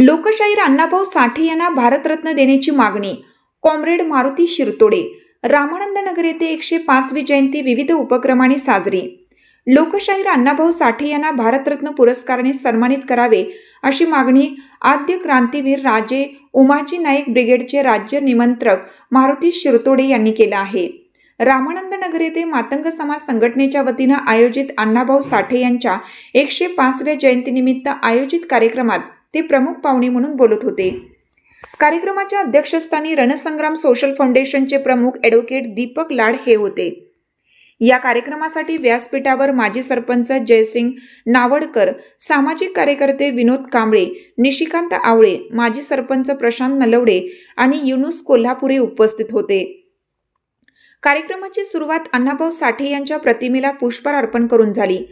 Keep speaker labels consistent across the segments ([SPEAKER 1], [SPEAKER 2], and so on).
[SPEAKER 1] लोकशाहीर अण्णाभाऊ साठे यांना भारतरत्न देण्याची मागणी. कॉम्रेड मारुती शिरतोडे. रामानंद नगर येथे एकशे पाचवी जयंती विविध उपक्रमांनी साजरी. लोकशाहीर अण्णाभाऊ साठे यांना भारतरत्न पुरस्काराने सन्मानित करावे अशी मागणी आद्य क्रांतीवीर राजे उमाजी नाईक ब्रिगेडचे राज्य निमंत्रक मारुती शिरतोडे यांनी केलं आहे. रामानंद नगर येथे मातंग समाज संघटनेच्या वतीनं आयोजित अण्णाभाऊ साठे यांच्या एकशे पाचव्या जयंतीनिमित्त आयोजित कार्यक्रमात ते प्रमुख पाहुणे म्हणून बोलत होते. कार्यक्रमाच्या अध्यक्षस्थानी रणसंग्राम सोशल फाउंडेशनचे प्रमुख ॲडव्होकेट दीपक लाड हे होते. या कार्यक्रमासाठी व्यासपीठावर माजी सरपंच जयसिंग नावडकर सामाजिक कार्यकर्ते विनोद कांबळे निशिकांत आवळे माजी सरपंच प्रशांत नलवडे आणि युनुस कोल्हापुरे उपस्थित होते. कार्यक्रमाची सुरुवात अण्णाभाऊ साठे यांच्या प्रतिमेला पुष्पहार अर्पण करून झाली.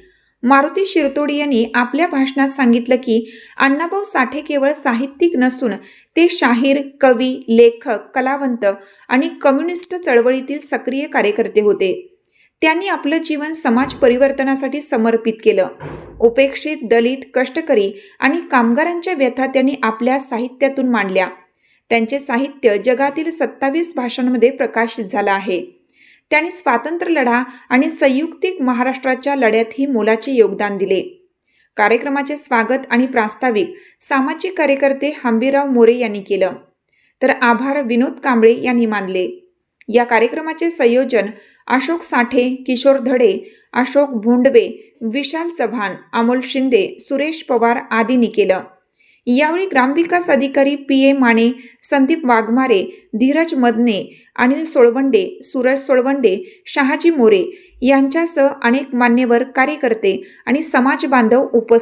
[SPEAKER 1] मारुती शिरतोडी यांनी आपल्या भाषणात सांगितलं की अण्णाभाऊ साठे केवळ साहित्यिक नसून ते शाहीर कवी लेखक कलावंत आणि कम्युनिस्ट चळवळीतील सक्रिय कार्यकर्ते होते. त्यांनी आपलं जीवन समाज परिवर्तनासाठी समर्पित केलं. उपेक्षित दलित कष्टकरी आणि कामगारांच्या व्यथा त्यांनी आपल्या साहित्यातून मांडल्या. त्यांचे साहित्य जगातील सत्तावीस भाषांमध्ये प्रकाशित झालं आहे. त्यांनी स्वातंत्र्य लढा आणि संयुक्तिक महाराष्ट्राच्या लढ्यातही मोलाचे योगदान दिले. कार्यक्रमाचे स्वागत आणि प्रास्ताविक सामाजिक कार्यकर्ते हंबीराव मोरे यांनी केलं. तर आभार विनोद कांबळे यांनी मानले. या कार्यक्रमाचे संयोजन अशोक साठे किशोर धडे अशोक भोंडवे विशाल चव्हाण अमोल शिंदे सुरेश पवार आदींनी केलं. यावेळी ग्रामविकास अधिकारी पी ए माने संदीप वाघमारे धीरज मदने अनिल सोळवंडे सूरज सोळवंडे शहाजी मोरे यांच्यासह अनेक मान्यवर कार्यकर्ते आणि समाज बांधव उपस्थित